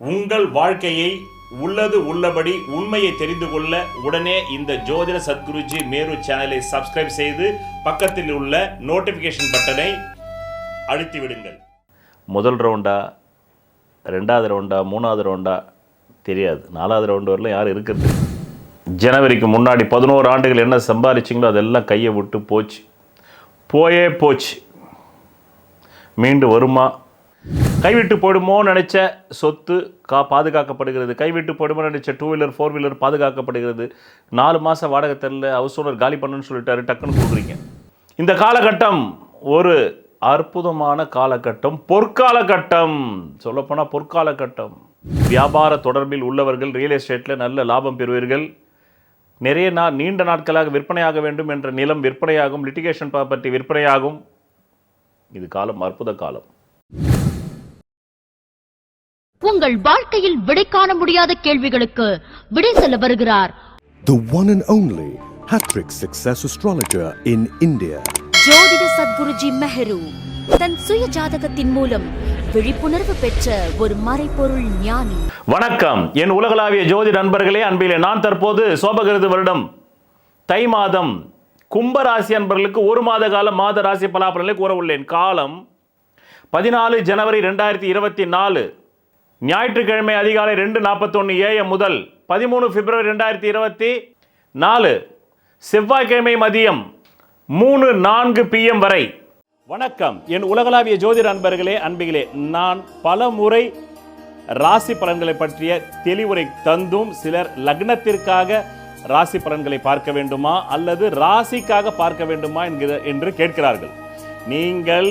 உங்கள் வாழ்க்கையை உள்ளது உள்ளபடி உண்மையை தெரிந்து கொள்ள உடனே இந்த ஜோதிட சத்குருஜி மேரு சேனலை சப்ஸ்கிரைப் செய்து பக்கத்தில் உள்ள நோட்டிஃபிகேஷன் பட்டனை அழுத்தி விடுங்கள். முதல் ரவுண்டா ரெண்டாவது ரவுண்டா மூணாவது ரவுண்டா தெரியாது. நாலாவது ரவுண்டு வரலாம் யார் இருக்கிறது ஜனவரிக்கு முன்னாடி பதினோரு ஆண்டுகள் என்ன சம்பாதிச்சிங்களோ அதெல்லாம் கையை விட்டு போச்சு. போயே போச்சு. மீண்டு வருமா? கைவிட்டு போடுமோ நினைச்ச சொத்து கா பாதுகாக்கப்படுகிறது. கைவிட்டு போடுமோ நினைச்ச டூ வீலர் ஃபோர் வீலர் பாதுகாக்கப்படுகிறது. நாலு மாதம் வாடகை தெரில ஹவுஸ் ஓனர் காலி பண்ணுன்னு சொல்லிட்டாரு டக்குன்னு கொடுக்குறீங்க இந்த காலகட்டம் ஒரு அற்புதமான காலகட்டம் பொற்காலகட்டம். சொல்லப்போனால் பொற்காலகட்டம். வியாபார தொடர்பில் உள்ளவர்கள் ரியல் எஸ்டேட்டில் நல்ல லாபம் பெறுவீர்கள். நிறைய நா நீண்ட நாட்களாக விற்பனையாக வேண்டும் என்ற நிலம் விற்பனையாகும். லிட்டிகேஷன் ப்ராப்பர்ட்டி விற்பனையாகும். இது காலம் அற்புத காலம். உங்கள் வாழ்க்கையில் விடை காண முடியாத கேள்விகளுக்கு விடை சொல்ல வருகிறார். The one and only Hattrick Success Astrologer in India. ஜோதிட சத்குருஜி மெஹரு தன் சுய ஜாதகத்தின் மூலம் விழிப்புணர்வு பெற்ற ஒரு மறைபொருள் ஞானி. வணக்கம். என் உலகளாவிய ஜோதி நண்பர்களே அன்பிலே நான் தற்போது சோபகிருது வருடம் தை மாதம். கும்ப ராசி அன்பர்களுக்கு ஒரு மாத கால மாத ராசி பலாபலனை கூற உள்ளேன் காலம் பதினாலு ஜனவரி ரெண்டாயிரத்தி இருபத்தி நாலு. ஞாயிற்றுக்கிழமை அதிகாலை ரெண்டு நாற்பத்தொன்று ஏஎம் முதல் பதிமூணு பிப்ரவரி ரெண்டாயிரத்தி இருபத்தி நாலு செவ்வாய்க்கிழமை மதியம் மூணு நான்கு பிஎம் வரை. வணக்கம். என் உலகளாவிய ஜோதிட அன்பர்களே அன்பிகளே நான் பல முறை ராசி பலன்களை பற்றிய தெளிவுரை தந்தும் சிலர் லக்னத்திற்காக ராசி பலன்களை பார்க்க வேண்டுமா அல்லது ராசிக்காக பார்க்க வேண்டுமா என்கிற என்று கேட்கிறார்கள். நீங்கள்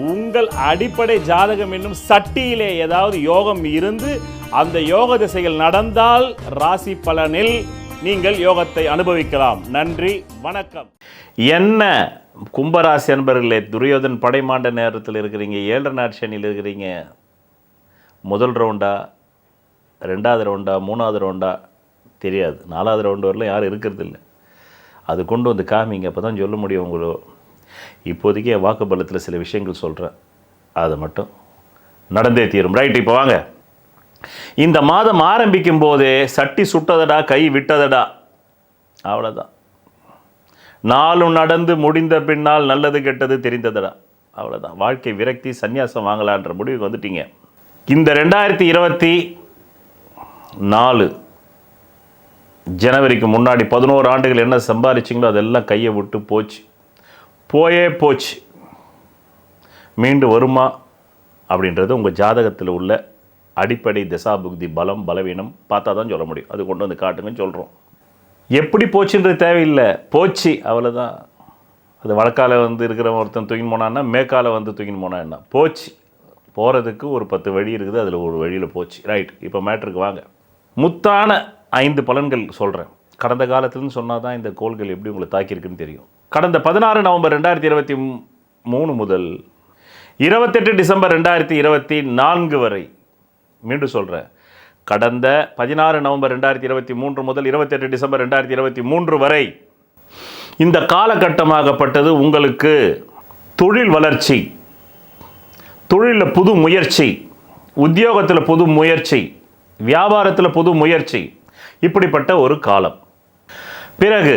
உங்கள் அடிப்படை ஜாதகம் என்னும் சட்டியிலே ஏதாவது யோகம் இருந்து அந்த யோக திசைகள் நடந்தால் ராசி பலனில் நீங்கள் யோகத்தை அனுபவிக்கலாம். நன்றி வணக்கம். என்ன கும்பராசி அன்பர்களே துரியோதன் படைமாண்ட நேரத்தில் இருக்கிறீங்க ஏழரை நாட்சனியில் இருக்கிறீங்க. முதல் ரவுண்டா ரெண்டாவது ரவுண்டா மூணாவது ரவுண்டா? தெரியாது. நாலாவது ரவுண்டு வரலாம் யாரும் இருக்கிறது இல்லை அது கொண்டு வந்து காமிங்க அப்போ தான் சொல்ல முடியும் உங்களோ. இப்போதைக்கு என் வாக்குப்பலத்தில் சில விஷயங்கள் சொல்கிறேன் அது மட்டும் நடந்தே தீரும். ரைட் இப்போ வாங்க. இந்த மாதம் ஆரம்பிக்கும் போதே சட்டி சுட்டதடா கை விட்டதடா? அவ்வளோதான் நாளும் நடந்து முடிந்த பின்னால் நல்லது கெட்டது தெரிந்ததடா? அவ்வளோதான் வாழ்க்கை விரக்தி சன்னியாசம் வாங்கலான்ற முடிவுக்கு வந்துட்டீங்க. இந்த ரெண்டாயிரத்தி இருபத்தி நாலு ஜனவரிக்கு முன்னாடி பதினோரு ஆண்டுகள் என்ன சம்பாரிச்சிங்களோ அதெல்லாம் கையை விட்டு போச்சு. போயே போச்சு. மீண்டு வருமா? அப்படின்றது உங்கள் ஜாதகத்தில் உள்ள அடிப்படை தசாபுக்தி பலம் பலவீனம் பார்த்தா தான் சொல்ல முடியும். அது கொண்டு வந்து காட்டுங்கன்னு சொல்கிறோம் எப்படி போச்சுன்றது தேவையில்லை. போச்சு அவ்வளோதான் அது வழக்கால வந்து இருக்கிற ஒருத்தன் தூக்கின்னு போனான்னா மேக்கால வந்து தூக்கின்னு போனா என்ன? போச்சு. போகிறதுக்கு ஒரு பத்து வழி இருக்குது அதில் ஒரு வழியில் போச்சு. ரைட் இப்போ மேட்ருக்கு வாங்க. முத்தான ஐந்து பலன்கள் சொல்கிறேன் கடந்த காலத்துலன்னு சொன்னால் தான் இந்த கோள்கள் எப்படி உங்களை தாக்கியிருக்குன்னு தெரியும். கடந்த பதினாறு நவம்பர் ரெண்டாயிரத்தி இருபத்தி மூணு முதல் இருபத்தெட்டு டிசம்பர் ரெண்டாயிரத்தி இருபத்தி நான்கு வரை மீண்டும் சொல்கிறேன் கடந்த பதினாறு நவம்பர் ரெண்டாயிரத்தி இருபத்தி மூன்று முதல் இருபத்தெட்டு டிசம்பர் ரெண்டாயிரத்தி இருபத்தி மூன்று வரை இந்த காலகட்டமாகப்பட்டது உங்களுக்கு தொழில் வளர்ச்சி தொழிலில் புது முயற்சி உத்தியோகத்தில் புது முயற்சி வியாபாரத்தில் புது முயற்சி இப்படிப்பட்ட ஒரு காலம். பிறகு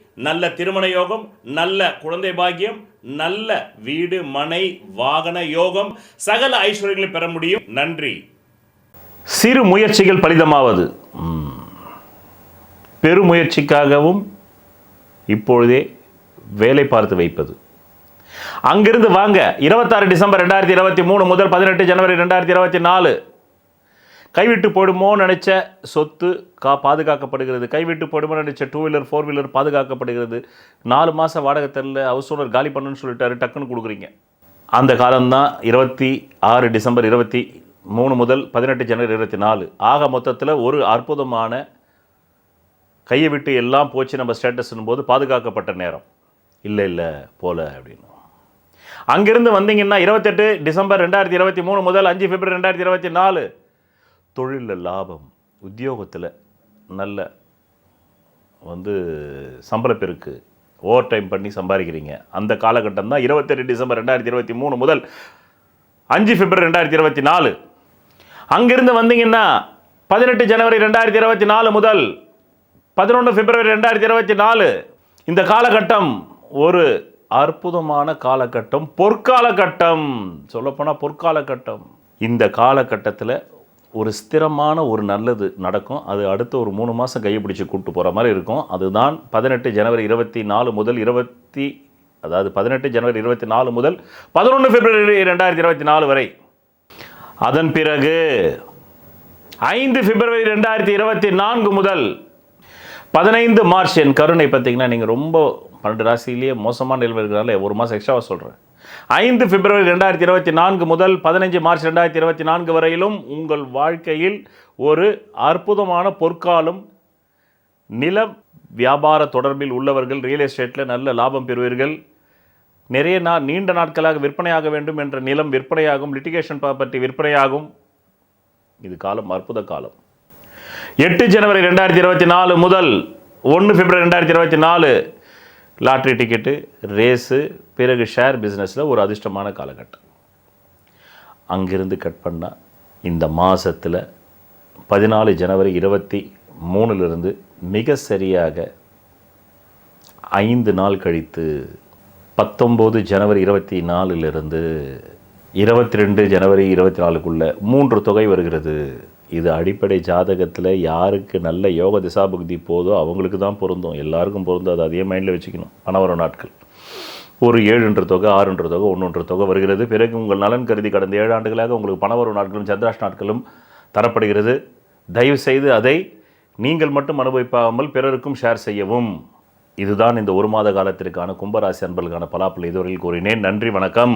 நல்ல திருமண யோகம் நல்ல குழந்தை பாக்கியம் நல்ல வீடு மனை வாகன யோகம் சகல ஐஸ்வர்யங்களை பெற முடியும். நன்றி. சிறு முயற்சிகள் பலிதமாவது. பெருமுயற்சிக்காகவும் இப்பொழுதே வேலை பார்த்து வைப்பது. அங்கிருந்து வாங்க. இருபத்தாறு டிசம்பர் ரெண்டாயிரத்தி இருபத்தி மூணு முதல் பதினெட்டு ஜனவரி ரெண்டாயிரத்தி இருபத்தி நாலு. கைவிட்டு போடுமோ நினச்ச சொத்து கா பாதுகாக்கப்படுகிறது. கைவிட்டு போடுமோ நினைச்ச டூ வீலர் ஃபோர் வீலர் பாதுகாக்கப்படுகிறது. நாலு மாதம் வாடகை தெரில ஹவுஸ் ஓனர் காலி பண்ணுன்னு சொல்லிட்டாரு டக்குன்னு கொடுக்குறீங்க. அந்த காலம்தான் இருபத்தி ஆறு டிசம்பர் இருபத்தி மூணு முதல் பதினெட்டு ஜனவரி இருபத்தி நாலு. ஆக மொத்தத்தில் ஒரு அற்புதமான கையை விட்டு எல்லாம் போச்சு நம்ம ஸ்டேட்டஸ்னும் போது பாதுகாக்கப்பட்ட நேரம். இல்லை இல்லை போல அப்படின்னு. அங்கிருந்து வந்தீங்கன்னா இருபத்தெட்டு டிசம்பர் ரெண்டாயிரத்தி இருபத்தி மூணு முதல் அஞ்சு பிப்ரவரி ரெண்டாயிரத்தி இருபத்தி நாலு. தொழிலில் லாபம் உத்தியோகத்தில் நல்ல வந்து சம்பளப்பெருக்கு ஓவர் டைம் பண்ணி சம்பாதிக்கிறீங்க அந்த காலகட்டம் தான் இருபத்தெட்டு டிசம்பர் ரெண்டாயிரத்தி இருபத்தி மூணு முதல் அஞ்சு பிப்ரவரி ரெண்டாயிரத்தி இருபத்தி நாலு. அங்கிருந்து வந்தீங்கன்னா பதினெட்டு ஜனவரி ரெண்டாயிரத்தி இருபத்தி நாலு முதல் பதினொன்று பிப்ரவரி ரெண்டாயிரத்தி இருபத்தி நாலு. இந்த காலகட்டம் ஒரு அற்புதமான காலகட்டம் பொற்காலகட்டம். சொல்லப்போனால் பொற்காலகட்டம். இந்த காலகட்டத்தில் ஒரு ஸ்திரமான ஒரு நல்லது நடக்கும். அது அடுத்த ஒரு மூணு மாதம் கைப்பிடிச்சு கூப்பிட்டு போகிற மாதிரி இருக்கும். அதுதான் பதினெட்டு ஜனவரி இருபத்தி நாலு முதல் இருபத்தி அதாவது பதினெட்டு ஜனவரி இருபத்தி நாலு முதல் பதினொன்று பிப்ரவரி ரெண்டாயிரத்தி இருபத்தி நாலு வரை. அதன் பிறகு ஐந்து பிப்ரவரி ரெண்டாயிரத்தி இருபத்தி நான்கு முதல் பதினைந்து மார்ச் என் கருணை பார்த்தீங்கன்னா நீங்கள் ரொம்ப பன்னெண்டு ராசியிலேயே மோசமான நிலைமை இருக்கிறனால ஒரு மாதம் எக்ஸ்ட்ராவாக சொல்கிறேன் ஐந்து பிப்ரவரி ரெண்டாயிரத்தி இருபத்தி நான்கு முதல் பதினஞ்சு மார்ச் ரெண்டாயிரத்தி இருபத்தி நான்கு வரையிலும் உங்கள் வாழ்க்கையில் ஒரு அற்புதமான பொற்காலம் நில வியாபார தொடர்பில் உள்ளவர்கள் ரியல் எஸ்டேட்டில் நல்ல லாபம் பெறுவீர்கள். நிறைய நா நீண்ட நாட்களாக விற்பனையாக வேண்டும் என்ற நிலம் விற்பனையாகும் லிட்டிகேஷன் ப்ராப்பர்ட்டி விற்பனையாகும். இது காலம் அற்புத காலம். எட்டு ஜனவரி ரெண்டாயிரத்தி இருபத்தி நாலு முதல் ஒன்று பிப்ரவரி ரெண்டாயிரத்தி இருபத்தி நாலு லாட்ரி டிக்கெட்டு ரேஸு பிறகு ஷேர் பிஸ்னஸில் ஒரு அதிர்ஷ்டமான காலகட்டம். அங்கிருந்து கட் பண்ணால் இந்த மாதத்தில் பதினாலு ஜனவரி இருபத்தி மூணுலேருந்து மிக சரியாக ஐந்து நாள் கழித்து பத்தொம்போது ஜனவரி இருபத்தி நாலுலேருந்து இருபத்தி ரெண்டு ஜனவரி இருபத்தி நாலுக்குள்ளே மூன்று தொகை வருகிறது. இது அடிப்படை ஜாதகத்தில் யாருக்கு நல்ல யோக திசாபுக்தி போதோ அவங்களுக்கு தான் பொருந்தும். எல்லாருக்கும் பொருந்தும். அதை அதே மைண்டில் வச்சுக்கணும். பணவர நாட்கள். ஒரு ஏழுன்ற தொகை ஆறுன்ற தொகை ஒன்றுன்ற தொகை வருகிறது. பிறகு உங்கள் நலன் கருதி கடந்த ஏழு ஆண்டுகளாக உங்களுக்கு பணவர நாட்களும் சந்திராஷ் நாட்களும் தரப்படுகிறது. தயவு செய்து அதை நீங்கள் மட்டும் அனுபவிப்பாமல் பிறருக்கும் ஷேர் செய்யவும். இதுதான் இந்த ஒரு மாத காலத்திற்கான கும்பராசி அன்பர்களுக்கான பலாப்பில் இதுவரையில் கூறினேன். நன்றி வணக்கம்.